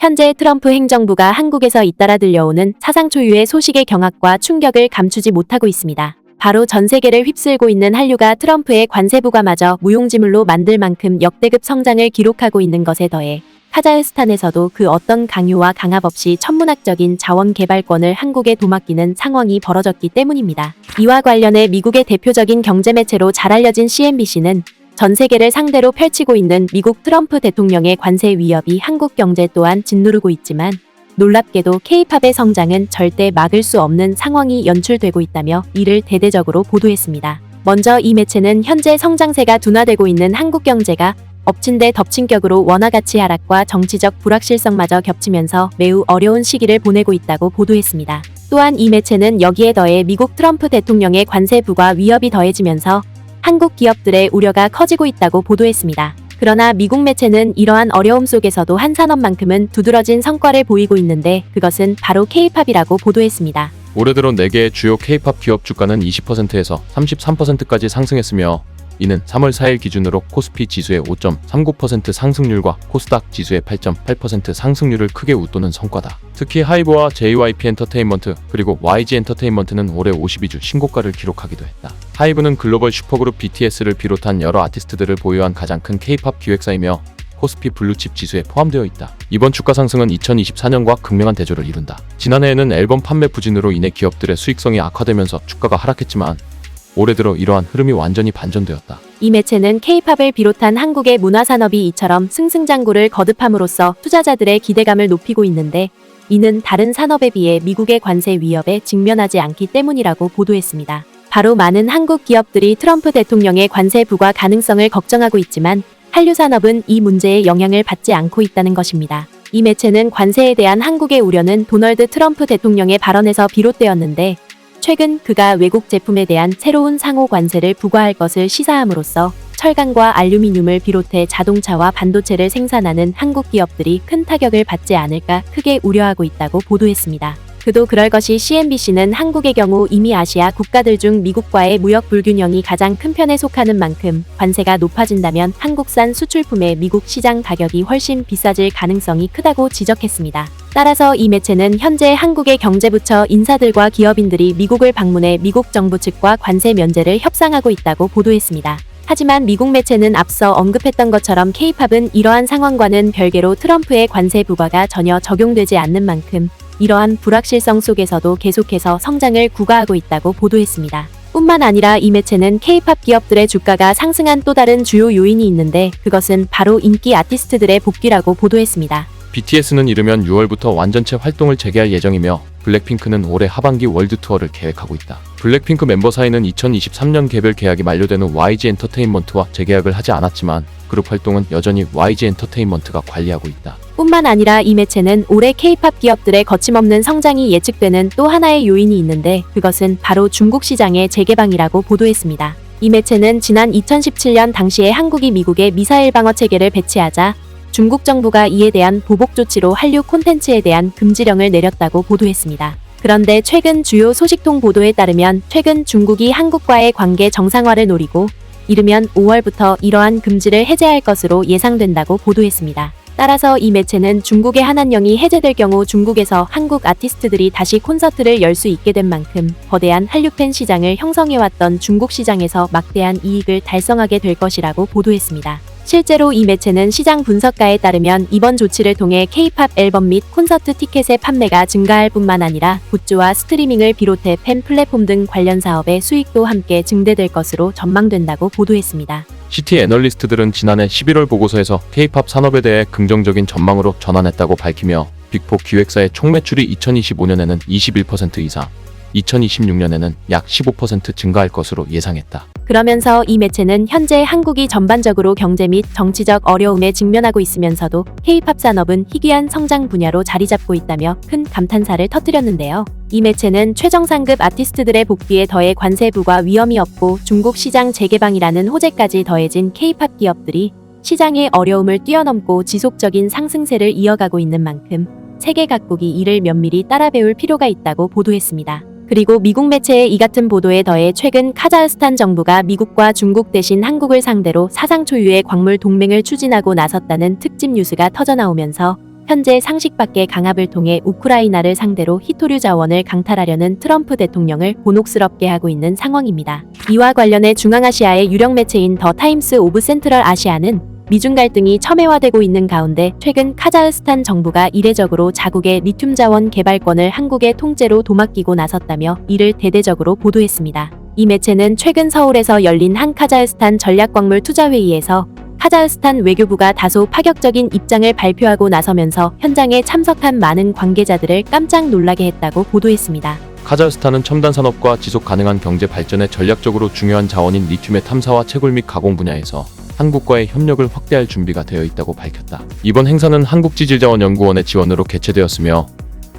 현재 트럼프 행정부가 한국에서 잇따라 들려오는 사상 초유의 소식의 경악과 충격을 감추지 못하고 있습니다. 바로 전 세계를 휩쓸고 있는 한류가 트럼프의 관세 부과마저 무용지물로 만들 만큼 역대급 성장을 기록하고 있는 것에 더해 카자흐스탄에서도 그 어떤 강요와 강압 없이 천문학적인 자원 개발권을 한국에 도맡기는 상황이 벌어졌기 때문입니다. 이와 관련해 미국의 대표적인 경제 매체로 잘 알려진 CNBC는 전 세계를 상대로 펼치고 있는 미국 트럼프 대통령의 관세 위협이 한국 경제 또한 짓누르고 있지만 놀랍게도 K-팝의 성장은 절대 막을 수 없는 상황이 연출되고 있다며 이를 대대적으로 보도했습니다. 먼저 이 매체는 현재 성장세가 둔화되고 있는 한국 경제가 엎친 데 덮친 격으로 원화 가치 하락과 정치적 불확실성마저 겹치면서 매우 어려운 시기를 보내고 있다고 보도했습니다. 또한 이 매체는 여기에 더해 미국 트럼프 대통령의 관세 부과 위협이 더해지면서 한국 기업들의 우려가 커지고 있다고 보도했습니다. 그러나 미국 매체는 이러한 어려움 속에서도 한 산업만큼은 두드러진 성과를 보이고 있는데 그것은 바로 K-팝이라고 보도했습니다. 올해 들어 4개의 주요 K-팝 기업 주가는 20%에서 33%까지 상승했으며 이는 3월 4일 기준으로 코스피 지수의 5.39% 상승률과 코스닥 지수의 8.8% 상승률을 크게 웃도는 성과다. 특히 하이브와 JYP 엔터테인먼트 그리고 YG 엔터테인먼트는 올해 52주 신고가를 기록하기도 했다. 하이브는 글로벌 슈퍼그룹 BTS를 비롯한 여러 아티스트들을 보유한 가장 큰 K-팝 기획사이며 코스피 블루칩 지수에 포함되어 있다. 이번 주가 상승은 2024년과 극명한 대조를 이룬다. 지난해에는 앨범 판매 부진으로 인해 기업들의 수익성이 악화되면서 주가가 하락했지만 올해 들어 이러한 흐름이 완전히 반전되었다. 이 매체는 K-팝을 비롯한 한국의 문화산업이 이처럼 승승장구를 거듭함으로써 투자자들의 기대감을 높이고 있는데 이는 다른 산업에 비해 미국의 관세 위협에 직면하지 않기 때문이라고 보도했습니다. 바로 많은 한국 기업들이 트럼프 대통령의 관세 부과 가능성을 걱정하고 있지만 한류 산업은 이 문제에 영향을 받지 않고 있다는 것입니다. 이 매체는 관세에 대한 한국의 우려는 도널드 트럼프 대통령의 발언에서 비롯되었는데 최근 그가 외국 제품에 대한 새로운 상호 관세를 부과할 것을 시사함으로써 철강과 알루미늄을 비롯해 자동차와 반도체를 생산하는 한국 기업들이 큰 타격을 받지 않을까 크게 우려하고 있다고 보도했습니다. 그도 그럴 것이 CNBC는 한국의 경우 이미 아시아 국가들 중 미국과의 무역 불균형이 가장 큰 편에 속하는 만큼 관세가 높아진다면 한국산 수출품의 미국 시장 가격이 훨씬 비싸질 가능성이 크다고 지적했습니다. 따라서 이 매체는 현재 한국의 경제부처 인사들과 기업인들이 미국을 방문해 미국 정부 측과 관세 면제를 협상하고 있다고 보도했습니다. 하지만 미국 매체는 앞서 언급했던 것처럼 K-팝은 이러한 상황과는 별개로 트럼프의 관세 부과가 전혀 적용되지 않는 만큼 이러한 불확실성 속에서도 계속해서 성장을 구가하고 있다고 보도했습니다. 뿐만 아니라 이 매체는 K-팝 기업들의 주가가 상승한 또 다른 주요 요인이 있는데 그것은 바로 인기 아티스트들의 복귀라고 보도했습니다. BTS는 이르면 6월부터 완전체 활동을 재개할 예정이며 블랙핑크는 올해 하반기 월드 투어를 계획하고 있다. 블랙핑크 멤버 사이는 2023년 개별 계약이 만료된 후 YG 엔터테인먼트와 재계약을 하지 않았지만 그룹 활동은 여전히 YG 엔터테인먼트가 관리하고 있다. 뿐만 아니라 이 매체는 올해 K-팝 기업들의 거침없는 성장이 예측되는 또 하나의 요인이 있는데 그것은 바로 중국 시장의 재개방이라고 보도했습니다. 이 매체는 지난 2017년 당시에 한국이 미국의 미사일 방어 체계를 배치하자 중국 정부가 이에 대한 보복 조치로 한류 콘텐츠에 대한 금지령을 내렸다고 보도했습니다. 그런데 최근 주요 소식통 보도에 따르면 최근 중국이 한국과의 관계 정상화를 노리고 이르면 5월부터 이러한 금지를 해제할 것으로 예상된다고 보도했습니다. 따라서 이 매체는 중국의 한한령이 해제될 경우 중국에서 한국 아티스트들이 다시 콘서트를 열 수 있게 된 만큼 거대한 한류팬 시장을 형성해왔던 중국 시장에서 막대한 이익을 달성하게 될 것이라고 보도했습니다. 실제로 이 매체는 시장 분석가에 따르면 이번 조치를 통해 K-팝 앨범 및 콘서트 티켓의 판매가 증가할 뿐만 아니라 굿즈와 스트리밍을 비롯해 팬 플랫폼 등 관련 사업의 수익도 함께 증대될 것으로 전망된다고 보도했습니다. 시티 애널리스트들은 지난해 11월 보고서에서 K-팝 산업에 대해 긍정적인 전망으로 전환했다고 밝히며 빅포 기획사의 총 매출이 2025년에는 21% 이상, 2026년에는 약 15% 증가할 것으로 예상했다. 그러면서 이 매체는 현재 한국이 전반적으로 경제 및 정치적 어려움에 직면하고 있으면서도 K-팝 산업은 희귀한 성장 분야로 자리 잡고 있다며 큰 감탄사를 터뜨렸는데요. 이 매체는 최정상급 아티스트들의 복귀에 더해 관세 부과 위험이 없고 중국 시장 재개방이라는 호재까지 더해진 K-팝 기업들이 시장의 어려움을 뛰어넘고 지속적인 상승세를 이어가고 있는 만큼 세계 각국이 이를 면밀히 따라 배울 필요가 있다고 보도했습니다. 그리고 미국 매체의 이 같은 보도에 더해 최근 카자흐스탄 정부가 미국과 중국 대신 한국을 상대로 사상 초유의 광물 동맹을 추진하고 나섰다는 특집 뉴스가 터져나오면서 현재 상식 밖의 강압을 통해 우크라이나를 상대로 히토류 자원을 강탈하려는 트럼프 대통령을 곤혹스럽게 하고 있는 상황입니다. 이와 관련해 중앙아시아의 유력 매체인 더 타임스 오브 센트럴 아시아는 미중 갈등이 첨예화되고 있는 가운데 최근 카자흐스탄 정부가 이례적으로 자국의 리튬 자원 개발권을 한국의 통째로 도맡기고 나섰다며 이를 대대적으로 보도했습니다. 이 매체는 최근 서울에서 열린 한 카자흐스탄 전략광물 투자회의에서 카자흐스탄 외교부가 다소 파격적인 입장을 발표하고 나서면서 현장에 참석한 많은 관계자들을 깜짝 놀라게 했다고 보도했습니다. 카자흐스탄은 첨단 산업과 지속 가능한 경제 발전에 전략적으로 중요한 자원인 리튬의 탐사와 채굴 및 가공 분야에서 한국과의 협력을 확대할 준비가 되어 있다고 밝혔다. 이번 행사는 한국지질자원연구원의 지원으로 개최되었으며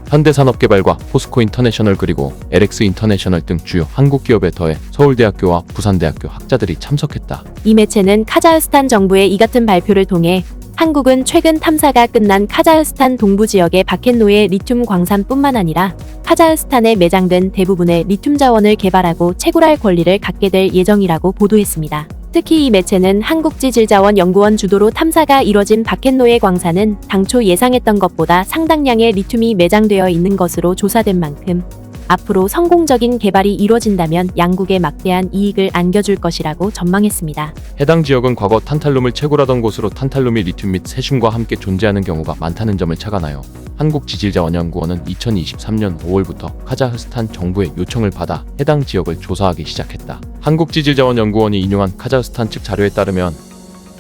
현대산업개발과 포스코 인터내셔널 그리고 LX 인터내셔널 등 주요 한국 기업에 더해 서울대학교와 부산대학교 학자들이 참석했다. 이 매체는 카자흐스탄 정부의 이 같은 발표를 통해 한국은 최근 탐사가 끝난 카자흐스탄 동부 지역의 바켓노의 리튬 광산뿐만 아니라 카자흐스탄에 매장된 대부분의 리튬 자원을 개발하고 채굴할 권리를 갖게 될 예정이라고 보도했습니다. 특히 이 매체는 한국지질자원연구원 주도로 탐사가 이뤄진 바켓노의 광산은 당초 예상했던 것보다 상당량의 리튬이 매장되어 있는 것으로 조사된 만큼 앞으로 성공적인 개발이 이루어진다면 양국에 막대한 이익을 안겨줄 것이라고 전망했습니다. 해당 지역은 과거 탄탈lum을 채굴하던 곳으로 탄탈lum이 리튬 및 세슘과 함께 존재하는 경우가 많다는 점을 착안하여 한국지질자원연구원은 2023년 5월부터 카자흐스탄 정부의 요청을 받아 해당 지역을 조사하기 시작했다. 한국지질자원연구원이 인용한 카자흐스탄 측 자료에 따르면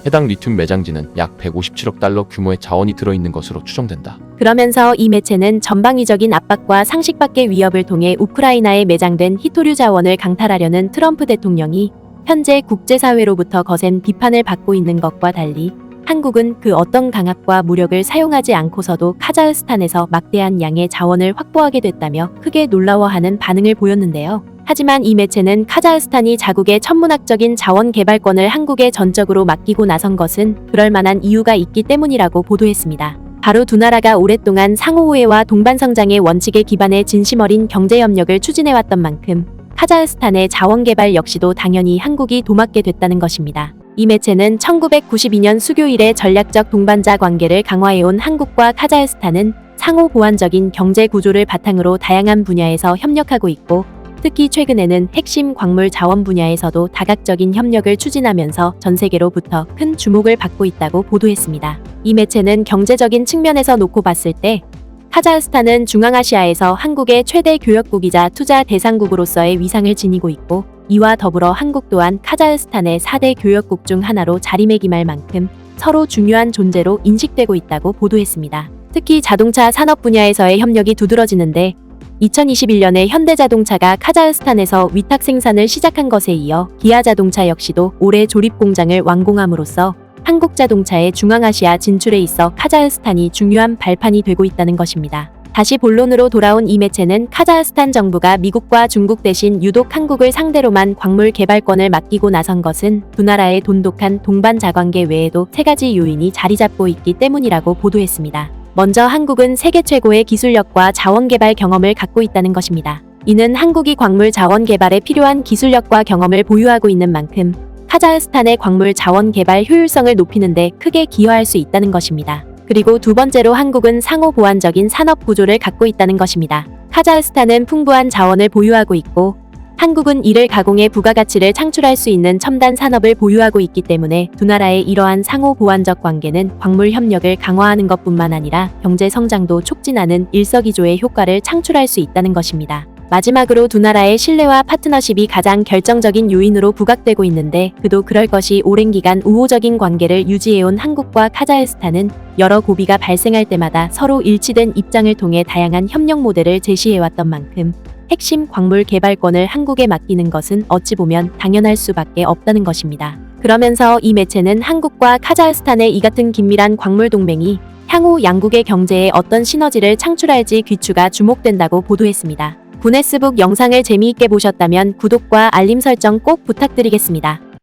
해당 리튬 매장지는 약 157억 달러 규모의 자원이 들어있는 것으로 추정된다. 그러면서 이 매체는 전방위적인 압박과 상식 밖의 위협을 통해 우크라이나에 매장된 히토류 자원을 강탈하려는 트럼프 대통령이 현재 국제사회로부터 거센 비판을 받고 있는 것과 달리 한국은 그 어떤 강압과 무력을 사용하지 않고서도 카자흐스탄에서 막대한 양의 자원을 확보하게 됐다며 크게 놀라워하는 반응을 보였는데요. 하지만 이 매체는 카자흐스탄이 자국의 천문학적인 자원 개발권을 한국에 전적으로 맡기고 나선 것은 그럴 만한 이유가 있기 때문이라고 보도했습니다. 바로 두 나라가 오랫동안 상호호혜와 동반성장의 원칙에 기반해 진심 어린 경제협력을 추진해왔던 만큼 카자흐스탄의 자원 개발 역시도 당연히 한국이 도맡게 됐다는 것입니다. 이 매체는 1992년 수교 이래 전략적 동반자 관계를 강화해온 한국과 카자흐스탄은 상호 보완적인 경제 구조를 바탕으로 다양한 분야에서 협력하고 있고 특히 최근에는 핵심 광물 자원 분야에서도 다각적인 협력을 추진하면서 전 세계로부터 큰 주목을 받고 있다고 보도했습니다. 이 매체는 경제적인 측면에서 놓고 봤을 때 카자흐스탄은 중앙아시아에서 한국의 최대 교역국이자 투자 대상국으로서의 위상을 지니고 있고 이와 더불어 한국 또한 카자흐스탄의 4대 교역국 중 하나로 자리매김할 만큼 서로 중요한 존재로 인식되고 있다고 보도했습니다. 특히 자동차 산업 분야에서의 협력이 두드러지는데 2021년에 현대자동차가 카자흐스탄에서 위탁 생산을 시작한 것에 이어 기아자동차 역시도 올해 조립 공장을 완공함으로써 한국 자동차의 중앙아시아 진출에 있어 카자흐스탄이 중요한 발판이 되고 있다는 것입니다. 다시 본론으로 돌아온 이 매체는 카자흐스탄 정부가 미국과 중국 대신 유독 한국을 상대로만 광물 개발권을 맡기고 나선 것은 두 나라의 돈독한 동반 자관계 외에도 세 가지 요인이 자리 잡고 있기 때문이라고 보도했습니다. 먼저 한국은 세계 최고의 기술력과 자원 개발 경험을 갖고 있다는 것입니다. 이는 한국이 광물 자원 개발에 필요한 기술력과 경험을 보유하고 있는 만큼 카자흐스탄의 광물 자원 개발 효율성을 높이는데 크게 기여할 수 있다는 것입니다. 그리고 두 번째로 한국은 상호 보완적인 산업 구조를 갖고 있다는 것입니다. 카자흐스탄은 풍부한 자원을 보유하고 있고 한국은 이를 가공해 부가가치를 창출할 수 있는 첨단 산업을 보유하고 있기 때문에 두 나라의 이러한 상호 보완적 관계는 광물 협력을 강화하는 것뿐만 아니라 경제 성장도 촉진하는 일석이조의 효과를 창출할 수 있다는 것입니다. 마지막으로 두 나라의 신뢰와 파트너십이 가장 결정적인 요인으로 부각되고 있는데 그도 그럴 것이 오랜 기간 우호적인 관계를 유지해온 한국과 카자흐스탄은 여러 고비가 발생할 때마다 서로 일치된 입장을 통해 다양한 협력 모델을 제시해왔던 만큼 핵심 광물 개발권을 한국에 맡기는 것은 어찌 보면 당연할 수밖에 없다는 것입니다. 그러면서 이 매체는 한국과 카자흐스탄의 이 같은 긴밀한 광물 동맹이 향후 양국의 경제에 어떤 시너지를 창출할지 귀추가 주목된다고 보도했습니다. 구네스북 영상을 재미있게 보셨다면 구독과 알림 설정 꼭 부탁드리겠습니다.